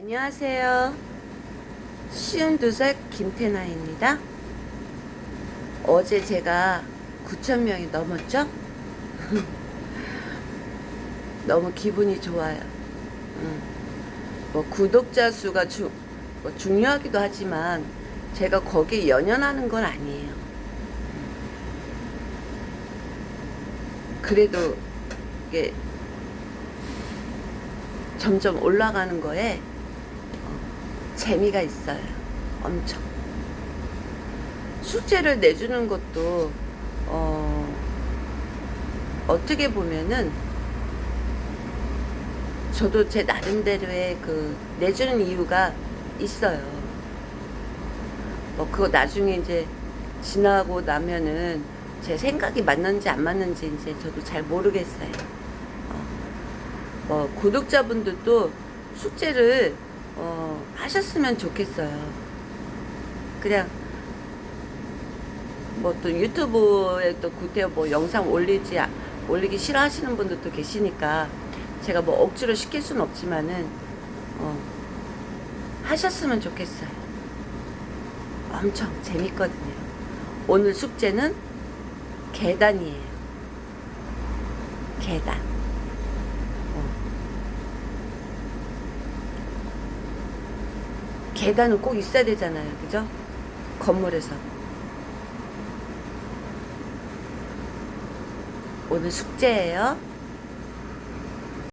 안녕하세요. 쉬운 두살 김태나입니다. 어제 제가 9,000명이 넘었죠? 너무 기분이 좋아요. 음. 뭐 구독자 수가 주, 뭐 중요하기도 하지만 제가 거기에 연연하는 건 아니에요. 그래도 이게 점점 올라가는 거에 어, 재미가 있어요. 엄청. 숙제를 내주는 것도 어, 어떻게 보면은 저도 제 나름대로의 그 내주는 이유가 있어요. 뭐 그거 나중에 이제 지나고 나면은 제 생각이 맞는지 안 맞는지 이제 저도 잘 모르겠어요. 어, 뭐 구독자분들도 숙제를 어, 하셨으면 좋겠어요. 그냥 뭐 또 유튜브에 또 구태여 뭐 영상 올리지 아- 올리기 싫어하시는 분들도 계시니까 제가 뭐 억지로 시킬 수는 없지만은 어, 하셨으면 좋겠어요. 엄청 재밌거든요. 오늘 숙제는 계단이에요. 계단. 계단은 꼭 있어야 되잖아요. 그죠? 건물에서. 오늘 숙제예요.